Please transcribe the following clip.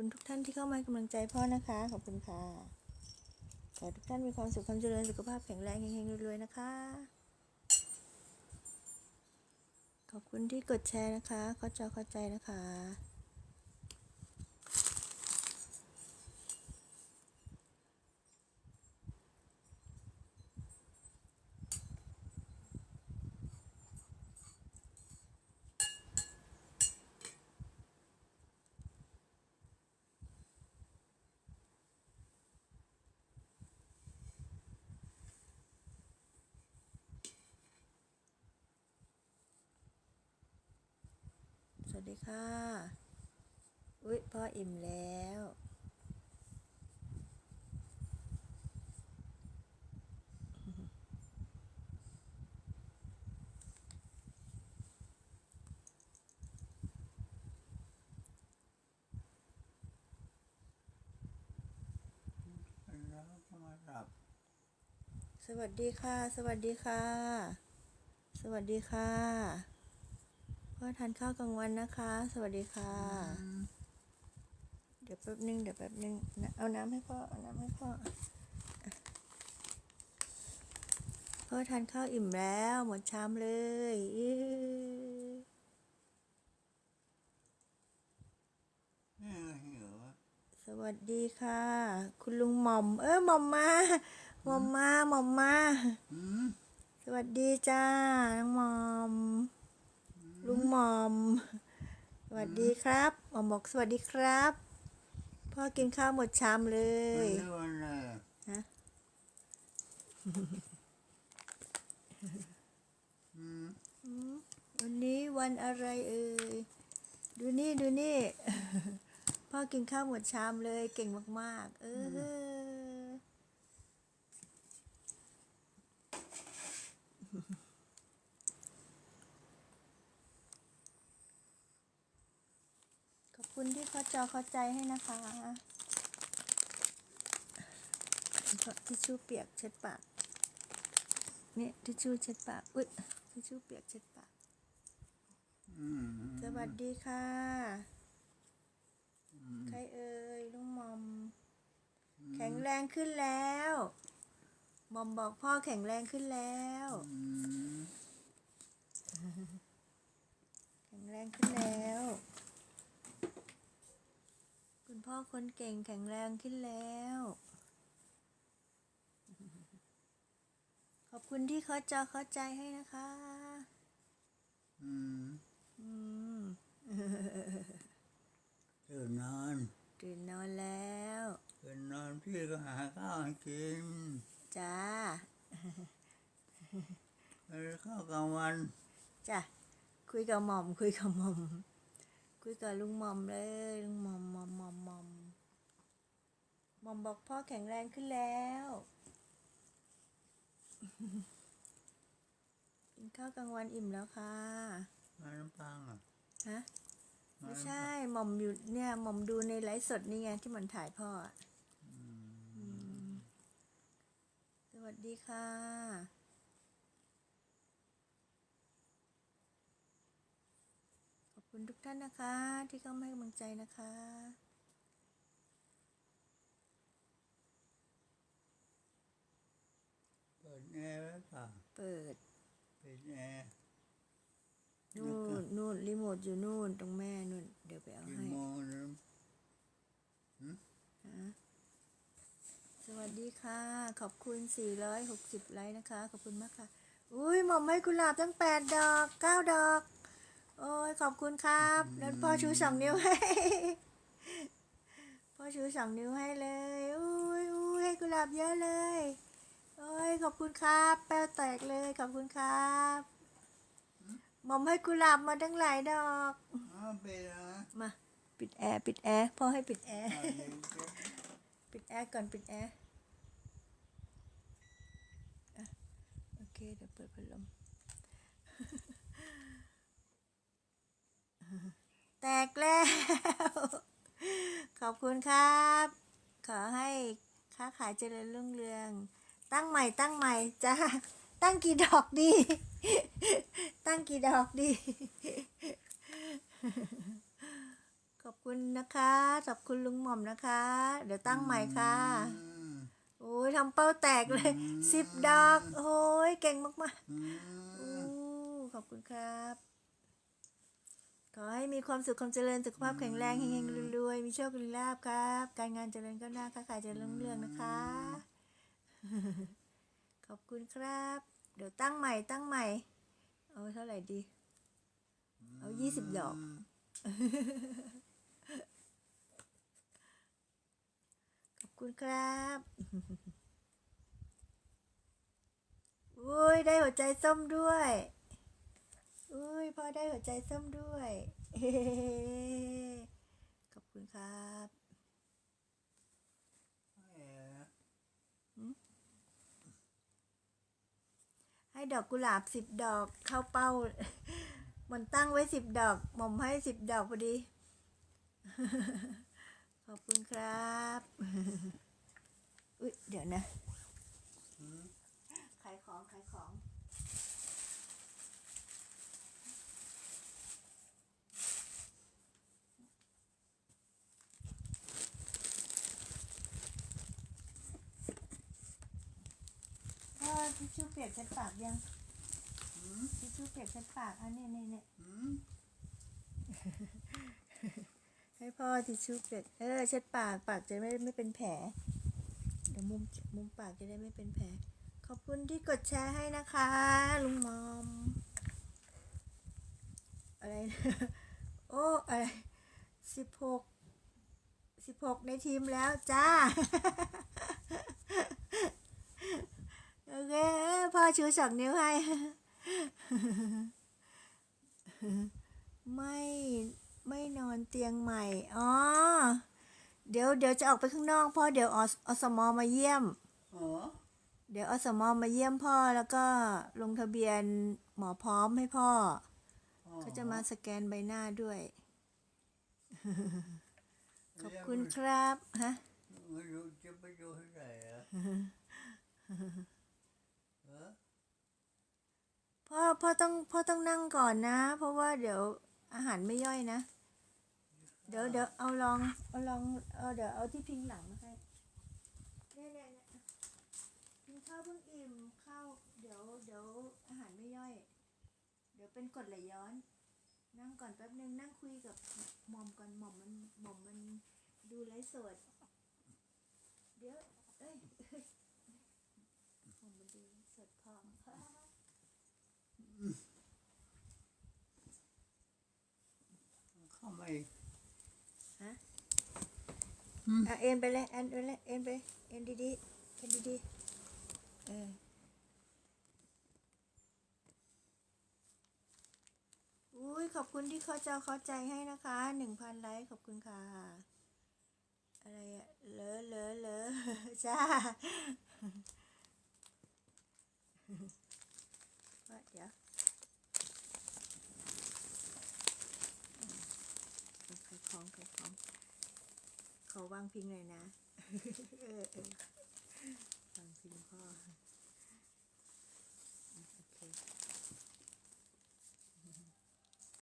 คุณทุกท่านที่เข้ามาให้กำลังใจพ่อนะคะ ขอบคุณค่ะขอให้ทุกท่านมีความสุขความเจริญสุขภาพแข็งแรงเฮงๆรวยๆนะคะ ขอบคุณที่กดแชร์นะคะเข้าใจเข้าใจนะคะ วัสดีค่ะ อุ๊ย พ่ออิ่มแล้ว แล้วก็มาหลับสวัสดีค่ะ สวัสดีค่ะ สวัสดีค่ะ พ่อทานข้าวกลางวันนะคะ สวัสดีค่ะ เดี๋ยวแป๊บนึงเดี๋ยวแป๊บนึงนะเอาน้ำให้พ่อเอาน้ำให้พ่ออะพ่อทานข้าวอิ่มแล้วหมดชามเลยอื้อแม่ก็หิวอะสวัสดีค่ะ คุณลุงหม่อม เออหม่อมมาหม่อมมาหม่อมมาอืมสวัสดีจ้าน้องหม่อม ลุงหม่อม สวัสดีครับหม่อมบอกสวัสดีครับ พ่อกินข้าวหมดชามเลไม่ยได้วันอะไรอะฮะอืมอืมวันนี้วันอะไรเอ่ย ดูนี่ดูนี่ พ่อกินข้าวหมดชามเลยเก่งมาก ๆ เออ คุณที่เขาจอเข้าใจให้นะคะทิชชู่เปียกเช็ดปากเนี่ยทิชชู่เช็ดปากอุ๊ยทิชชู่เปียกเช็ดปากอืมสวัสดีค่ะ ใครเอ่ยลุงหมอม แข็งแรงขึ้นแล้วหมอมบอกพ่อแข็งแรงขึ้นแล้ว อืม แข็งแรงขึ้นแล้ว คุณพ่อคนเก่งแข็งแรงขึ้นแล้ว ขอบคุณที่เขาจอเข้าใจให้นะคะ อืม อืมตื่นนอนตื่นนอนแล้วตื่นนอนพี่ก็หาข้าวให้กิน จ้าแล้วข้าวกลางวัน จ้ะ คุยกับหม่อม คุยกับหม่อม คุยกับลุงหม่อมเลยลุงหม่อมหม่อมหม่อมหม่อมหม่อมบอกพ่อแข็งแรงขึ้นแล้วกินข้าวกลางวันอิ่มแล้วค่ะมาน้ำปังอะฮะมาไม่น้ำใช่ปังหม่อมอยู่เนี่ยหม่อมดูในไลฟ์สดนี่ไงที่มันถ่ายพ่ออะอืมสวัสดีค่ะ ขอบ คุณทุกท่านนะคะ ที่เข้ามาให้กำลังใจนะคะ เปิดแอร์ไว้เปล่าเปิดเปิดแอร์นู่นนู่นรีโมทอยู่นู่นตรงแม่นู่นเดี๋ยวไปเอากี่ให้โมงนะฮะสวัสดีค่ะ ขอบคุณ 460 ไลค์นะคะ ขอบคุณมากค่ะ อุ้ยหม่อมให้กุหลาบตั้ง 8 ดอก 9 ดอก โอ้ยขอบคุณครับแล้วพ่อชูสองนิ้วให้ พ่อชูสองนิ้วให้เลยอุ้ยอุ้ยให้กุหลาบเยอะเลย โอ้ยขอบคุณครับ แป้วแตกเลยขอบคุณครับหม่อมให้กุหลาบมาตั้งหลายดอกอ๋อไปนะมาปิดแอร์ปิดแอร์พ่อให้ปิดแอร์เอาเย็นเก็บปิดแอร์ก่อนปิดแอร์อะโอเคเดี๋ยวเปิดพัดลม แตกแล้ว ขอบคุณครับ ขอให้ค้าขายเจริญรุ่งเรือง ตั้งใหม่ตั้งใหม่จ้าตั้งกี่ดอกดี ตั้งกี่ดอกดี ขอบคุณคุณนะคะ ขอบคุณลุงหม่อมนะคะ เดี๋ยวตั้งใหม่ค่ะอืมโอ้ยทำเป้าแตกเลยอืมสิบดอก โอ้ยเก่งมากๆอืโอ้มขอบคุณครับ ขอให้มีความสุขความเจริญสุขภาพแข็งแรงเฮงๆรวยๆมีโชคมีลาภครับ การงานเจริญก้าวหน้าค้าขายเจริญรุ่งเรืองนะคะ ขอบคุณครับ เดี๋ยวตั้งใหม่ตั้งใหม่ เอาเท่าไหร่ดี เอายี่สิบดอก ขอบคุณครับอุ้ยได้หัวใจส้มด้วย อุ้ยพ่อได้หัวใจส้มด้วยเฮ้ขอบคุณครับเอ่อให้ดอกกุหลาบสิบดอกเข้าเป้า มันตั้งไว้สิบดอกหม่อมให้สิบดอกพอดี ขอบคุณครับอุ้ยเดี๋ยวนะอืมขายของขายของ พ่อทิชชู่เปียกเช็ดปากยังอืมทิชชู่เปียกเช็ดปากอันนี้นี่นี่อืมให้พ่อทิชชู่เปียกเออเช็ดปากปากจะไม่ไม่เป็นแผลเดี๋ยวมุมมุมปากจะได้ไม่เป็นแผลขอบคุณที่กดแชร์ให้นะคะ ลุงมอม อะไรนะโอ้อะไรสิบหกสิบหกในทีมแล้วจ้า เคพ่อชูสองนิ้วให้ ไม่ไม่นอนเตียงใหม่ อ๋อ เดี๋ยวเดี๋ยวจะออกไปข้างนอกพ่อเดี๋ยวอสอสมมาเยี่ยมอ๋อเดี๋ยวอสมมาเยี่ยมพ่อแล้วก็ลงทะเบียนหมอพร้อมให้พ่ออ๋อเขาจะมาสแกนใบหน้าด้วย ขอบคุณครับ ฮะ ไม่รู้จะไปดูที่ไหนอะเออ พ่อพ่อต้องพ่อต้องนั่งก่อนนะ เพราะว่าเดี๋ยวอาหารไม่ย่อยนะ เดี๋ยวเดี๋ยวเอาลองเอาลองเอาเดี๋ยวเอาที่พิงหลังมาให้เนี่ยเนี่ยเนี่ยกินข้าวเพิ่งอิ่มข้าวเดี๋ยวเดี๋ยวอาหารไม่ย่อย เดี๋ยวเป็นกรดไหลย้อน นั่งก่อนแป๊บนึงนั่งคุยกับหม่อมก่อนหม่อมมันหม่อมมันดูไลฟ์สดเดี๋ยวเอ้ยหม่อมมันดูสดพร้อม เข้ามาอีก ฮะ อะเอ็นไปเลยเอ็นไปเลยเอ็นไปเอ็นดีๆเอ็นดีๆเอออุ้ยขอบคุณที่เขาเจ้าเข้าใจให้นะคะหนึ่งพันไลค์ขอบคุณค่ะ อะไรอะเลอะเลอะเลอะจ้าเดี๋ยวอืมขายของขายของ ขอวางพิงเลยนะ เออวางพิงพ่อ